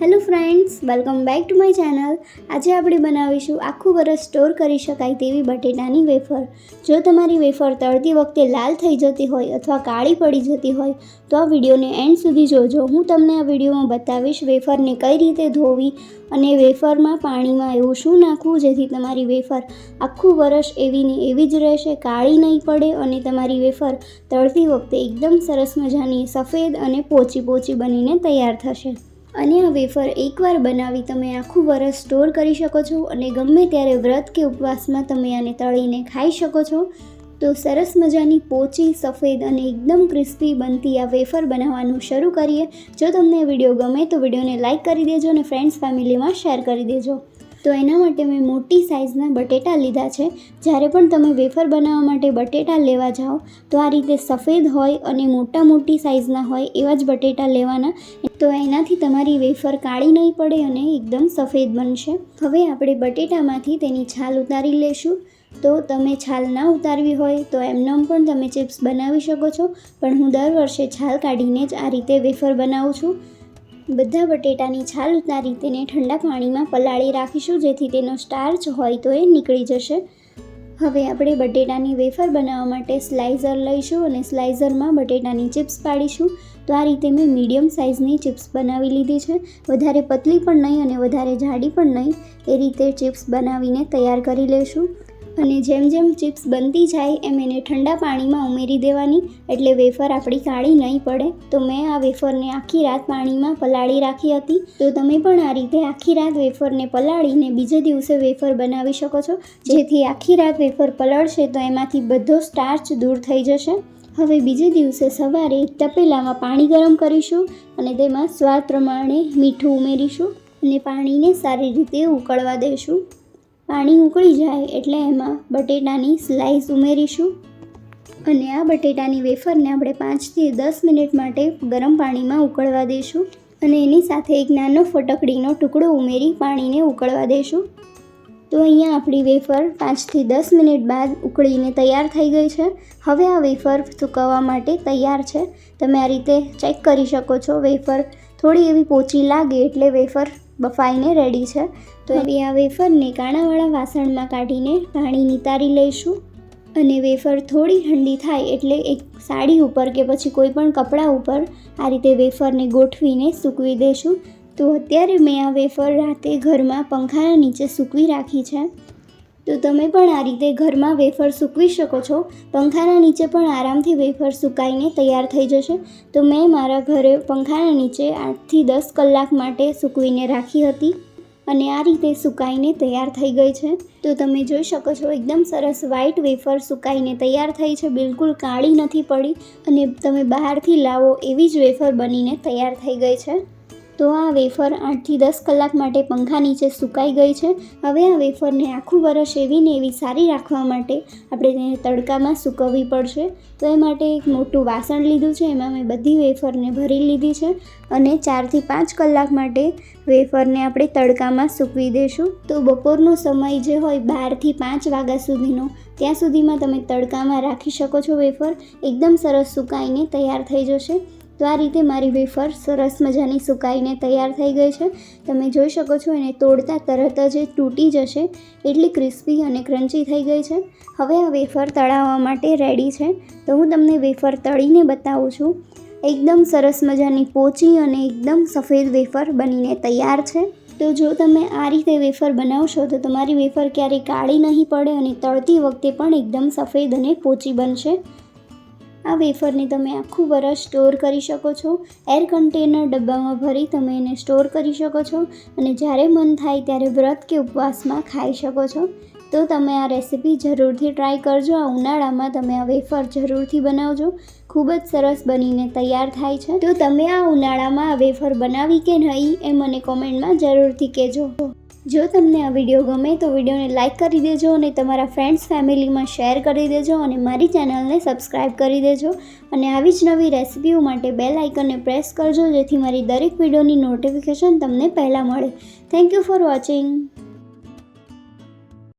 Hello friends welcome back to my channel આજે આપણે બનાવીશું આખું વરસ સ્ટોર કરી શકાય તેવી બટેટાની વેફર જો તમારી વેફર તળતી વખતે લાલ થઈ જતી હોય અથવા કાળી પડી જતી હોય, તો આ વિડીયોને એન્ડ સુધી જોજો. હું તમને આ વિડીયોમાં બતાવીશ વેફરને કઈ રીતે ધોવી અને વેફરમાં પાણીમાં એવું શું નાખવું જેથી તમારી વેફર આખું વરસ એવી ને એવી જ રહેશે, કાળી નહીં પડે અને તમારી વેફર તળતી વખતે એકદમ સરસ મજાની સફેદ અને પોચી પોચી બનીને તૈયાર થશે. અને આ વેફર એકવાર બનાવી તમે આખું વરસ સ્ટોર કરી શકો છો અને ગમે ત્યારે વ્રત કે ઉપવાસમાં તમે આને તળીને ખાઈ શકો છો, તો સરસ મજાની પોચી, સફેદ અને એકદમ ક્રિસ્પી બનતી આ વેફર બનાવવાનું શરૂ કરીએ. જો તમને વીડિયો ગમે તો વિડીયોને લાઇક કરી દેજો અને ફ્રેન્ડ્સ ફેમિલીમાં શેર કરી દેજો. તો એના માટે મેં મોટી સાઇઝના બટેટા લીધા છે. જ્યારે પણ તમે વેફર બનાવવા માટે બટેટા લેવા જાઓ, તો આ રીતે સફેદ હોય અને મોટા મોટી સાઇઝના હોય એવા જ બટેટા લેવાના. તો એનાથી તમારી વેફર કાળી નહીં પડે અને એકદમ સફેદ બનશે. હવે આપણે બટેટામાંથી તેની છાલ ઉતારી લેશું. તો તમે છાલ ના ઉતારવી હોય તો એમનેમ પણ તમે ચિપ્સ બનાવી શકો છો. પણ હું દર વર્ષે છાલ કાઢીને જ આ રીતે વેફર બનાવું છું. બધા બટેટાની છાલ ઉતારી તેને ઠંડા પાણીમાં પલાળી રાખીશું જેથી તેનો સ્ટાર્ચ હોય તો એ નીકળી જશે. હવે આપણે બટેટાની વેફર બનાવવા માટે સ્લાઇઝર લઈશું અને સ્લાઇઝરમાં બટેટાની ચિપ્સ પાડીશું. તો આ રીતે મેં મીડિયમ સાઇઝની ચિપ્સ બનાવી લીધી છે. વધારે પતલી પણ નહીં અને વધારે જાડી પણ નહીં. એ રીતે ચિપ્સ બનાવીને તૈયાર કરી લઈશું અને જેમ જેમ ચિપ્સ બનતી જાય એમ એને ઠંડા પાણીમાં ઉમેરી દેવાની. એટલે વેફર આપણી કાળી નહીં પડે. તો મેં આ વેફરને આખી રાત પાણીમાં પલાળી રાખી હતી. તો તમે પણ આ રીતે આખી રાત વેફરને પલાળીને બીજે દિવસે વેફર બનાવી શકો છો. જેથી આખી રાત વેફર પલાળશે તો એમાંથી બધો સ્ટાર્ચ દૂર થઈ જશે. હવે બીજે દિવસે સવારે તપેલામાં પાણી ગરમ કરીશું અને તેમાં સ્વાદ પ્રમાણે મીઠું ઉમેરીશું અને પાણીને સારી રીતે ઉકળવા દઈશું. પાણી ઉકળી જાય એટલે એમાં બટેટાની સ્લાઈસ ઉમેરીશું. અને આ બટેટાની વેફરને આપણે પાંચથી દસ મિનિટ માટે ગરમ પાણીમાં ઉકળવા દઈશું. અને એની સાથે એક નાનો ફટકડીનો ટુકડો ઉમેરી પાણીને ઉકળવા દઈશું. તો અહીંયા આપણી વેફર પાંચથી દસ મિનિટ બાદ ઉકળીને તૈયાર થઈ ગઈ છે. હવે આ વેફર સુકવવા માટે તૈયાર છે. તમે આ રીતે ચેક કરી શકો છો વેફર થોડી એવી પોચી લાગે એટલે વેફર બફાઈને રેડી છે. તો હવે આ વેફરને કાણાવાળા વાસણમાં કાઢીને પાણી નિતારી લઈશું. અને વેફર થોડી ઠંડી થાય એટલે એક સાડી ઉપર કે પછી કોઈ પણ કપડાં ઉપર આ રીતે વેફરને ગોઠવીને સૂકવી દઈશું તો અત્યારે મેં આ વેફર રાતે ઘરમાં પંખાના નીચે સૂકવી રાખી છે. તો તમે પણ આ રીતે ઘરમાં વેફર સૂકવી શકો છો. પંખાના નીચે પણ આરામથી વેફર સુકાઈને તૈયાર થઈ જશે. તો મેં મારા ઘરે પંખાના નીચે આઠથી દસ કલાક માટે સૂકવીને રાખી હતી. અને આ રીતે સુકાઈને તૈયાર થઈ ગઈ છે. તો તમે જોઈ શકો છો, એકદમ સરસ વ્હાઇટ વેફર સુકાઈને તૈયાર થઈ છે. બિલકુલ કાળી નથી પડી અને તમે બહારથી લાવો એવી જ વેફર બનીને તૈયાર થઈ ગઈ છે. તો આ વેફર આઠથી દસ કલાક માટે પંખા નીચે સુકાઈ ગઈ છે. હવે આ વેફરને આખું વરસ એવી ને એવી સારી રાખવા માટે આપણે તેને તડકામાં સૂકવવી પડશે. તો એ માટે એક મોટું વાસણ લીધું છે. એમાં મેં બધી વેફરને ભરી લીધી છે અને ચારથી પાંચ કલાક માટે વેફરને આપણે તડકામાં સૂકવી દઈશું. તો બપોરનો સમય જે હોય બારથી પાંચ વાગ્યા સુધીનો, ત્યાં સુધીમાં તમે તડકામાં રાખી શકો છો વેફર. એકદમ સરસ સુકાઈને તૈયાર થઈ જશે. તો આ રીતે મારી વેફર સરસ મજાની સુકાઈને તૈયાર થઈ ગઈ છે. તમે જોઈ શકો છો એને તોડતા તરત જ તૂટી જશે, એટલી ક્રિસ્પી અને ક્રન્ચી થઈ ગઈ છે. હવે આ વેફર તળાવવા માટે રેડી છે. તો હું તમને વેફર તળીને બતાવું છું. એકદમ સરસ મજાની પોચી અને એકદમ સફેદ વેફર બનીને તૈયાર છે. તો જો તમે આ રીતે વેફર બનાવશો, તો તમારી વેફર ક્યારેય કાળી નહીં પડે અને તળતી વખતે પણ એકદમ સફેદ અને પોચી બનશે. આ વેફરને તમે આખું વરસ સ્ટોર કરી શકો છો. એર કન્ટેનર ડબ્બામાં ભરી તમે એને સ્ટોર કરી શકો છો અને જ્યારે મન થાય ત્યારે વ્રત કે ઉપવાસમાં ખાઈ શકો છો. તો તમે આ રેસીપી જરૂરથી ટ્રાય કરજો. આ ઉનાળામાં તમે આ વેફર જરૂરથી બનાવજો. ખૂબ જ સરસ બનીને તૈયાર થાય છે. તો તમે આ ઉનાળામાં આ વેફર બનાવી કે નહીં એ મને કોમેન્ટમાં જરૂરથી કહેજો. જો તમને આ વીડિયો ગમે તો વિડીયોને લાઇક કરી દેજો અને તમારા ફ્રેન્ડ્સ ફેમિલીમાં શેર કરી દેજો અને મારી ચેનલને સબસ્ક્રાઈબ કરી દેજો અને આવી જ નવી રેસિપીઓ માટે બેલ આઇકનને પ્રેસ કરજો જેથી મારી દરેક વિડીયોની નોટિફિકેશન તમને પહેલાં મળે. Thank you for watching